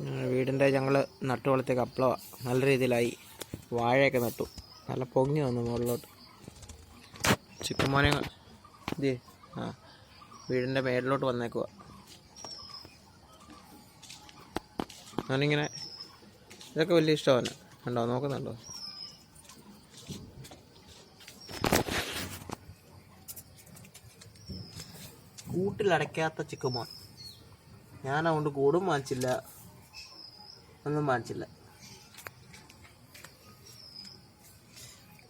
വീടിന്റെ ഞങ്ങൾ നട്ടു വളർത്തിയ കപ്പള നല്ല രീതിയിലായി. വാഴയൊക്കെ നട്ടു. നല്ല പൊങ്ങി വന്നു മുകളിലോട്ട്. ചിക്കൻ മോനെ ഇതേ ആ വീടിന്റെ മേളിലോട്ട് വന്നേക്കുക ഞാനിങ്ങനെ ഇതൊക്കെ വലിയ ഇഷ്ടമാണ്. കണ്ടോ? നോക്കുന്നുണ്ടോ? കൂട്ടിലടയ്ക്കാത്ത ചിക്കൻ മോൻ ഞാൻ അതുകൊണ്ട് കൂടും വാങ്ങിച്ചില്ല. ഒന്നും വാങ്ങിച്ചില്ല.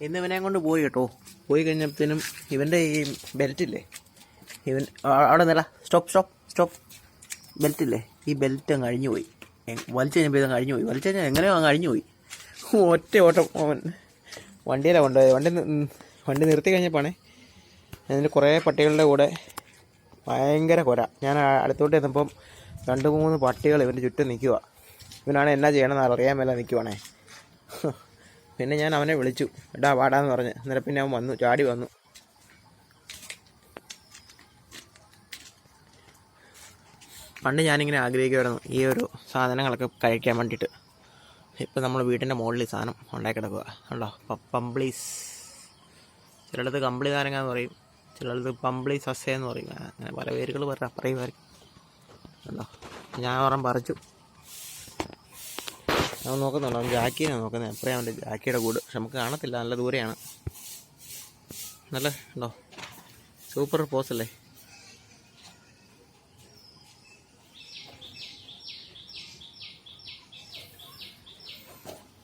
ഇന്ന് ഇവനെ കൊണ്ട് പോയി കേട്ടോ. പോയി കഴിഞ്ഞപ്പോഴത്തേനും ഇവന്റെ ഈ ബെൽറ്റില്ലേ ഇവൻ അവിടെ നില സ്റ്റോപ്പ് സ്റ്റോപ്പ് സ്റ്റോപ്പ് ബെൽറ്റില്ലേ ഈ ബെൽറ്റ് അങ്ങ് അഴിഞ്ഞു പോയി. വലിച്ചു കഴിഞ്ഞപ്പോൾ ഇതങ്ങ് അഴിഞ്ഞു പോയി. വലിച്ചു കഴിഞ്ഞാൽ എങ്ങനെയോ അങ്ങ് അഴിഞ്ഞു പോയി. ഒറ്റ ഓട്ടം അവൻ വണ്ടിയിലാണ് കൊണ്ടുപോയത്. വണ്ടി വണ്ടി നിർത്തി കഴിഞ്ഞപ്പോഴാണ് അതിന്റെ കുറേ പട്ടികളുടെ കൂടെ ഭയങ്കര കുര. ഞാൻ അടുത്തോട്ട് എത്തുമ്പം രണ്ട് മൂന്ന് പട്ടികൾ ഇവന്റെ ചുറ്റും നിൽക്കുക ഇവനാണ് എന്നാ ചെയ്യണമെന്ന് അറിയാൻ മേലെ നിൽക്കുവാണേ പിന്നെ ഞാൻ അവനെ വിളിച്ചു. എടാ വാടാന്ന് പറഞ്ഞ്. അന്നേരം പിന്നെ അവൻ വന്നു. ചാടി വന്നു. പണ്ട് ഞാനിങ്ങനെ ആഗ്രഹിക്കുമായിരുന്നു ഈ ഒരു സാധനങ്ങളൊക്കെ കഴിക്കാൻ വേണ്ടിയിട്ട്. ഇപ്പം നമ്മൾ വീട്ടിന്റെ മുകളിൽ സാധനം ഉണ്ടാക്കി കിടക്കുക ഉണ്ടോ പമ്പ്ലീസ് ചിലടത്ത് കമ്പിളി നാരങ്ങ എന്ന് പറയും. ചിലടത്ത് പമ്പിളി സസ്യ എന്ന് പറയും. അങ്ങനെ പല പേരുകൾ പറ പറയുമായിരിക്കും. ഉണ്ടോ ഞാൻ ഒരെണ്ണം പറിച്ചു. അവൻ നോക്കുന്നുണ്ടോ. അവൻ ജാക്കിയാണ് നോക്കുന്നത് എപ്പോഴാണ് അവന്റെ ജാക്കിയുടെ കൂട്? പക്ഷെ നമുക്ക് കാണത്തില്ല. നല്ല ദൂരെയാണ്. നല്ല ഉണ്ടോ? സൂപ്പർ പോസ് അല്ലേ?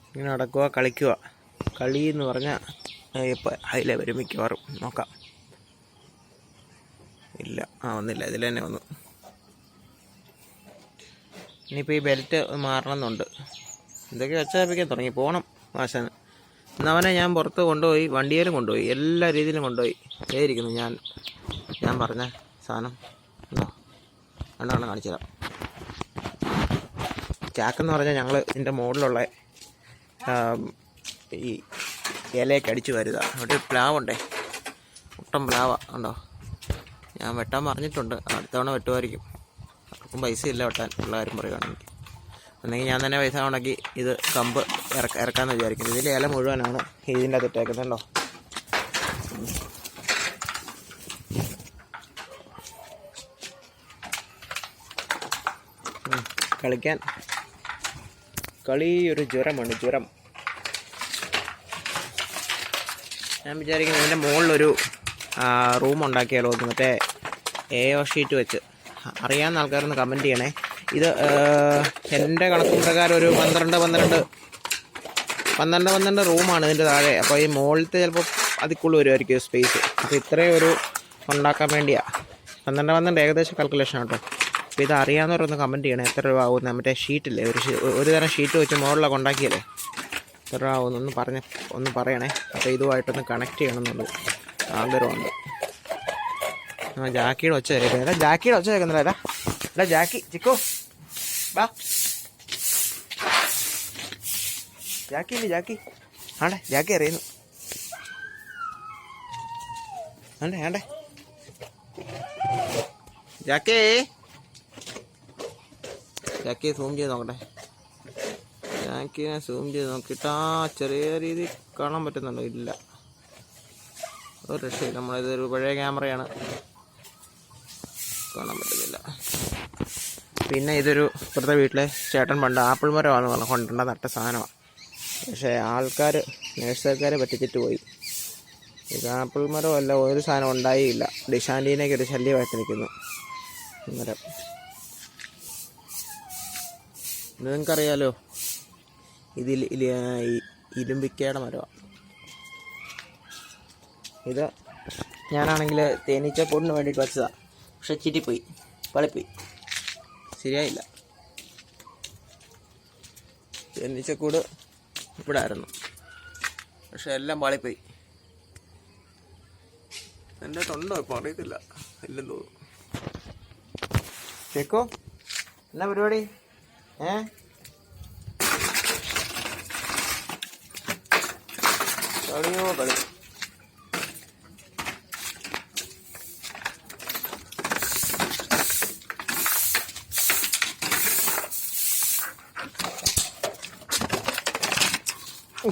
ഇങ്ങനെ നടക്കുക കളിക്കുക കളി എന്ന് പറഞ്ഞാൽ ഇപ്പോൾ അതിലെ വരും മിക്കവാറും. നോക്കാം. ഇല്ല. ആ വന്നില്ല. ഇതിൽ തന്നെ വന്നു. ഇനിയിപ്പോൾ ഈ ബെൽറ്റ് മാറണമെന്നുണ്ട്. എന്തൊക്കെ വെച്ചാപ്പിക്കാൻ തുടങ്ങി. പോകണം മാഷന് എന്നവനെ ഞാൻ പുറത്ത് കൊണ്ടുപോയി വണ്ടിയിലും കൊണ്ടുപോയി എല്ലാ രീതിയിലും കൊണ്ടുപോയി. ഏരിക്കുന്നു ഞാൻ. ഞാൻ പറഞ്ഞ സാധനം ഉണ്ടോ? രണ്ടെണ്ണം കാണിച്ചു തരാം. ചാക്കെന്ന് പറഞ്ഞാൽ ഞങ്ങൾ ഇതിന്റെ മുകളിലുള്ള ഈ ഇലയൊക്കെ അടിച്ചു വരുക. അവിടെ പ്ലാവുണ്ടേ? മുട്ടം പ്ലാവ ഉണ്ടോ? ഞാൻ വെട്ടാൻ പറഞ്ഞിട്ടുണ്ട്. അടുത്തവണ വെട്ടുമായിരിക്കും. ആർക്കും പൈസ ഇല്ല വെട്ടാൻ. ഉള്ള കാര്യം പറയുകയാണെങ്കിൽ അല്ലെങ്കിൽ ഞാൻ തന്നെ പൈസ ഉണ്ടാക്കി ഇത് കമ്പ് ഇറക്ക ഇറക്കാമെന്ന് വിചാരിക്കുന്നു. ഇതിൽ ഇല മുഴുവനാണ് ഇതിന്റെ അകത്ത് ഇട്ടേക്കുന്നുണ്ടോ കളിക്കാൻ. കളി ഒരു ജ്വരമാണ് ജ്വരം. ഞാൻ വിചാരിക്കുന്നു ഇതിന്റെ മുകളിലൊരു റൂം ഉണ്ടാക്കിയാലോ മറ്റേ എ ഷീറ്റ് വെച്ച്. അറിയാവുന്ന ആൾക്കാരൊന്ന് കമന്റ് ചെയ്യണേ. ഇത് എന്റെ കണക്ക് പ്രകാരം ഒരു പന്ത്രണ്ട് പന്ത്രണ്ട്. പന്ത്രണ്ട് പന്ത്രണ്ട് റൂമാണ് ഇതിന്റെ താഴെ. അപ്പോൾ ഈ മുകളിലത്തെ ചിലപ്പോൾ അതിക്കുള്ളിൽ വരുമായിരിക്കും സ്പേസ് അപ്പോൾ ഇത്രയും ഒരു ഉണ്ടാക്കാൻ വേണ്ടിയാണ് പന്ത്രണ്ട് പന്ത്രണ്ട് ഏകദേശം കാൽക്കുലേഷൻ കേട്ടോ. അപ്പോൾ ഇത് അറിയാവുന്നവരൊന്ന് കമന്റ് ചെയ്യണം. എത്ര രൂപ ആവും മറ്റേ ഷീറ്റില്ലേ ഒരു ഒരു തരം ഷീറ്റ് വെച്ച് മുകളിലൊക്കെ ഉണ്ടാക്കിയല്ലേ എത്ര രൂപ ആവും ഒന്ന് പറഞ്ഞ് ഒന്ന് പറയണേ. അപ്പോൾ ഇതുമായിട്ടൊന്ന് കണക്ട് ചെയ്യണം എന്നുള്ളൂ ആഗ്രഹമുണ്ട്. ആ ജാക്കിയുടെ ഒച്ച കേൾക്കുന്നത് എടാ ജാക്കിയുടെ ഒച്ച കേൾക്കുന്നില്ല. അല്ല ജാക്കി ചിക്കോ. ബാ ജാക്കി ഇല്ലേ ജാക്കി? ആണ്ടെ ജാക്കി അറിയുന്നു. ആണ്ടെ ആണ്ടെ. ജാക്കേ. ജാക്കിയെ സൂം ചെയ്ത് നോക്കട്ടെ. ജാക്കിനെ സൂം ചെയ്ത് നോക്കിയിട്ട് ആ ചെറിയ രീതിയിൽ കാണാൻ പറ്റുന്നുണ്ടോ. ഇല്ല. ഒരു രക്ഷയില്ല. നമ്മളിതൊരു പഴയ ക്യാമറയാണ് കാണാൻ പറ്റുന്നില്ല. പിന്നെ ഇതൊരു ഇപ്പുറത്തെ വീട്ടിലെ ചേട്ടൻ പണ്ട് ആപ്പിൾ മരമാണെന്ന് പറഞ്ഞു. കൊണ്ടുണ്ട നട്ട സാധനമാണ് പക്ഷേ ആൾക്കാർ നേഴ്സുകാരെ പറ്റിച്ചിട്ട് പോയി. ഇത് ആപ്പിൾ മരമല്ല ഒരു സാധനം ഉണ്ടായില്ല. ഡിഷാന്റീനൊക്കെ ഒരു ശല്യമായിട്ട് നിൽക്കുന്നു മരം നിങ്ങൾക്കറിയാലോ? ഇതിൽ ഇരുമ്പിക്കയുടെ മരമാണ് ഇത് ഞാനാണെങ്കിൽ തേനീച്ചക്കൂടിന് വേണ്ടിയിട്ട് വച്ചതാണ് പക്ഷെ ചിറ്റിപ്പോയി പളിപ്പോയി. ശരിയായില്ല. ചെന്നിച്ചക്കൂട് ഇവിടെ ആയിരുന്നു പക്ഷെ എല്ലാം പാളിപ്പോയി. എന്റെ തൊണ്ടോ ഇപ്പം അറിയത്തില്ല. ഇല്ലെന്ന് തോന്നുന്നു കേക്കോ? എന്നാ പരിപാടി? ഏ? കളിയോ കളി?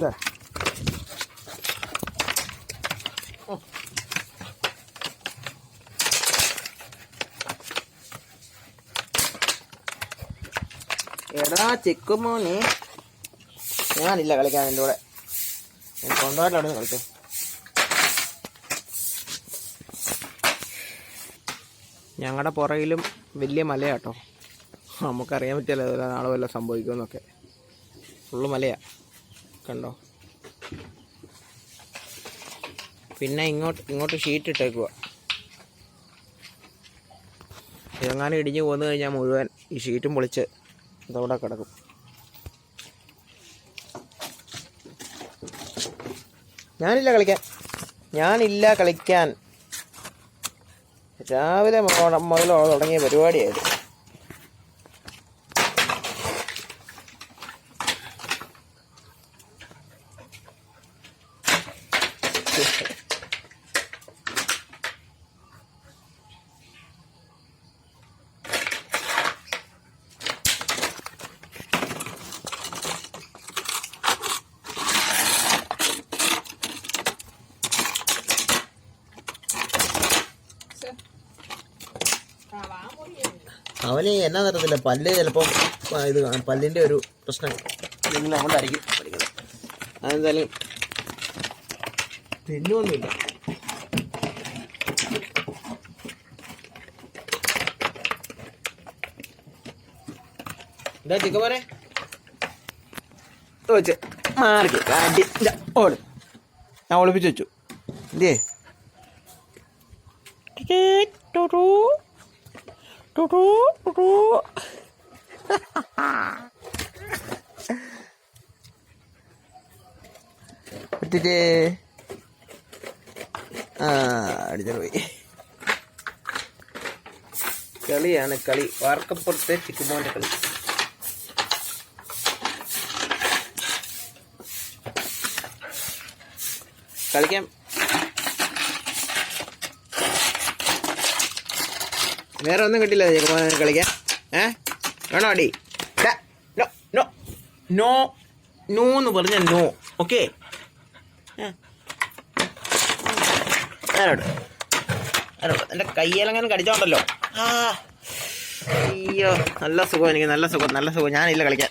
ഇതാ എടാ ചെക്കുമോനെ ഞാനില്ല കളിക്കാൻ എന്റെ കൂടെ. ഞാൻ സ്വന്തമായിട്ട് അവിടെ നിന്ന് കളിക്കും. ഞങ്ങളുടെ പുറകിലും വലിയ മലയാട്ടോ നമുക്കറിയാൻ പറ്റില്ല നാളെ വല്ല സംഭവിക്കുമെന്നൊക്കെ. ഫുള്ള് മലയാ. കണ്ടോ? പിന്നെ ഇങ്ങോട്ട് ഇങ്ങോട്ട് ഷീറ്റ് ഇട്ടേക്കുക ഇതെങ്ങാനും ഇടിഞ്ഞു പോന്നു കഴിഞ്ഞാൽ മുഴുവൻ ഈ ഷീറ്റും പൊളിച്ച് ഇതവിടെ കിടക്കും. ഞാനില്ല കളിക്കാൻ. ഞാനില്ല കളിക്കാൻ. രാവിലെ മുതൽ തുടങ്ങിയ പരിപാടിയായിരുന്നു. അവന് എന്നാ തരത്തില്ല പല്ല് ചിലപ്പം ഇത് കാണും. പല്ലിന്റെ ഒരു പ്രശ്നം അതുകൊണ്ടായിരിക്കും പഠിക്കുന്നത് അതെന്തായാലും തിന്നൊന്നുമില്ല. എന്താ ചിക്കമോനെ വെച്ച്. മാറിക്ക്. കാട്ടി. ഓട്. ഞാൻ ഒളിപ്പിച്ച് വെച്ചു. ഇല്ലേ ടു അടിച്ചു പോയി. കളിയാണ് കളി. വാർക്കപ്പുറത്തെ ചിക്കുമോന്റെ കളി. കളിക്കാം. വേറെ ഒന്നും കിട്ടില്ല ചെറുപ്പം കളിക്കാൻ. ഏ? വേണോ അടി? No no. നോ എന്ന് പറഞ്ഞ നോ. ഓക്കെ. എന്റെ കയ്യിലെങ്ങനെ കടിച്ചോണ്ടല്ലോ. ആ. അയ്യോ നല്ല സുഖം എനിക്ക് നല്ല സുഖം നല്ല സുഖം. ഞാനില്ല കളിക്കാൻ.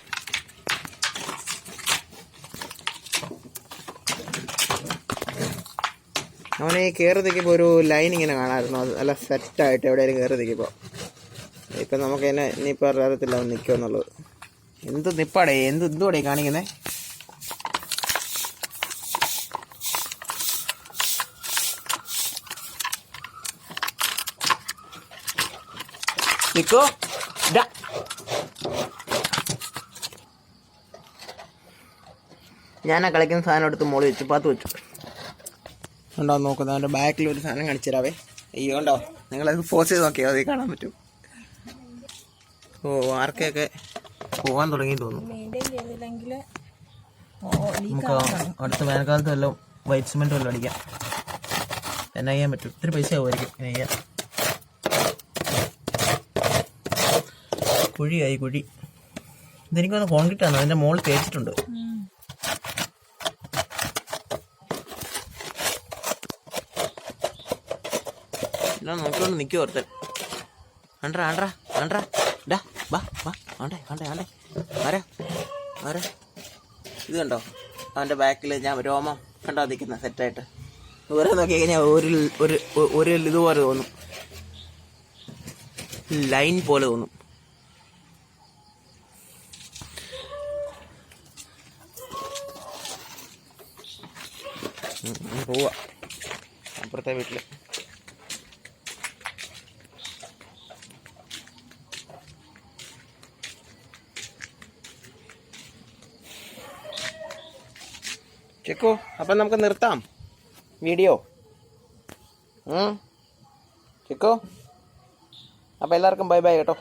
അവനെ കയറി നിൽക്കുമ്പോൾ ഒരു ലൈൻ ഇങ്ങനെ കാണാമായിരുന്നു. അത് നല്ല സെറ്റായിട്ട് എവിടെയെങ്കിലും കയറി നിൽക്കുമ്പോൾ ഇപ്പം നമുക്ക് എന്നെ ഇനിയിപ്പോൾ അറിയത്തില്ല അവൻ നിൽക്കുമെന്നുള്ളത് എന്ത് നിപ്പാടേ? എന്ത് എന്തുവാടേ കാണിക്കുന്നേ? നിക്കോ ഡാ. ഞാൻ ആ കളിക്കുന്ന സാധനം എടുത്ത് മോൾ വെച്ചു. പാത്ത് വെച്ചു. ഉണ്ടോ നോക്കുന്നത് അവന്റെ ബാക്കിൽ ഒരു സാധനം കാണിച്ചു തരാവേ അയ്യോ ഉണ്ടോ നിങ്ങളത് ഫോസ് ചെയ്ത് നോക്കിയാൽ മതി കാണാൻ പറ്റും. ഓ വാർക്കയൊക്കെ പോകാൻ തുടങ്ങി തോന്നുന്നു. നമുക്ക് അടുത്ത വേനൽക്കാലത്ത് വല്ലതും വൈറ്റ് സിമെന്റ് വല്ലതും അടിക്കാം. എന്നാ ചെയ്യാൻ പറ്റും. ഒത്തിരി പൈസ ആവുമായിരിക്കും എന്നാ ചെയ്യാൻ. കുഴിയായി കുഴി. ഇതെനിക്കൊന്ന് കോൺക്രീറ്റ് ആണ് അതിന്റെ മുകളിൽ തേച്ചിട്ടുണ്ട്. എല്ലാം നോക്കിക്കൊണ്ട് നിൽക്കും ഓർത്തൻ ആണ്ട്രാ ആണ്ട്രാ ആണ്ട്രാ ഡാ ബാ ബാ ആണ്ടേ ആണ്ടേ ആണ്ടേ. ആരാ? ആരാ? ഇത് കണ്ടോ? അവന്റെ ബാക്കിൽ ഞാൻ രോമം കണ്ടോ നിൽക്കുന്ന സെറ്റായിട്ട്. ദൂരെ നോക്കി കഴിഞ്ഞാൽ ഒരു ഒരു ഒരു ഇതുപോലെ തോന്നും. ലൈൻ പോലെ തോന്നും. ഉം, ഉം, പോവാ. അപ്പുറത്തെ വീട്ടിൽ ചെക്കോ അപ്പം നമുക്ക് നിർത്താം. വീഡിയോ. ചെക്കോ അപ്പം എല്ലാവർക്കും ബൈ ബൈ കേട്ടോ.